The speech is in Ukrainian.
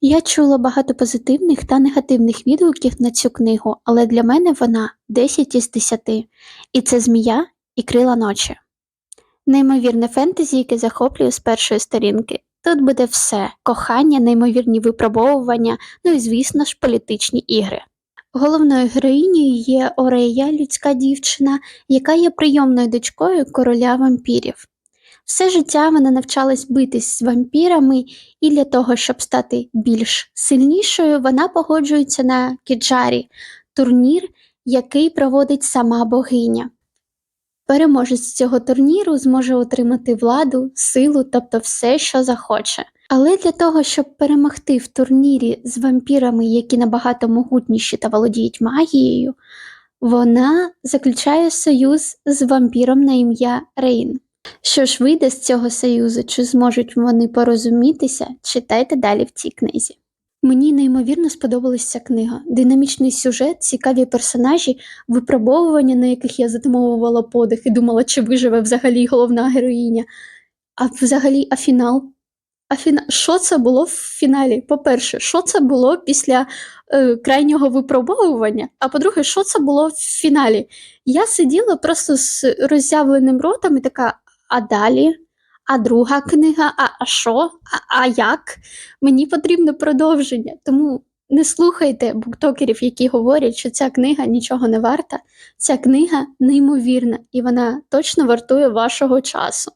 Я чула багато позитивних та негативних відгуків на цю книгу, але для мене вона 10 із 10. І це змія і крила ночі. Неймовірне фентезі, яке захоплює з першої сторінки. Тут буде все: кохання, неймовірні випробовування, ну і, звісно ж, політичні ігри. Головною героїнею є Орея, людська дівчина, яка є прийомною дочкою короля вампірів. Все життя вона навчалась битись з вампірами, і для того, щоб стати більш сильнішою, вона погоджується на кіджарі турнір, який проводить сама богиня. Переможець цього турніру зможе отримати владу, силу, тобто все, що захоче. Але для того, щоб перемогти в турнірі з вампірами, які набагато могутніші та володіють магією, вона заключає союз з вампіром на ім'я Рейн. Що ж вийде з цього союзу, чи зможуть вони порозумітися, читайте далі в цій книзі. Мені неймовірно сподобалася книга. Динамічний сюжет, цікаві персонажі, випробовування, на яких я затамовувала подих і думала, чи виживе взагалі головна героїня. А взагалі, а фінал? А фіна... Що це було в фіналі? По-перше, що це було після е, крайнього випробовування? А по-друге, що це було в фіналі? Я сиділа просто з роззявленим ротом і така, а далі? А друга книга, а, а що? А, а як? Мені потрібно продовження. Тому не слухайте буктокерів, які говорять, що ця книга нічого не варта. Ця книга неймовірна і вона точно вартує вашого часу.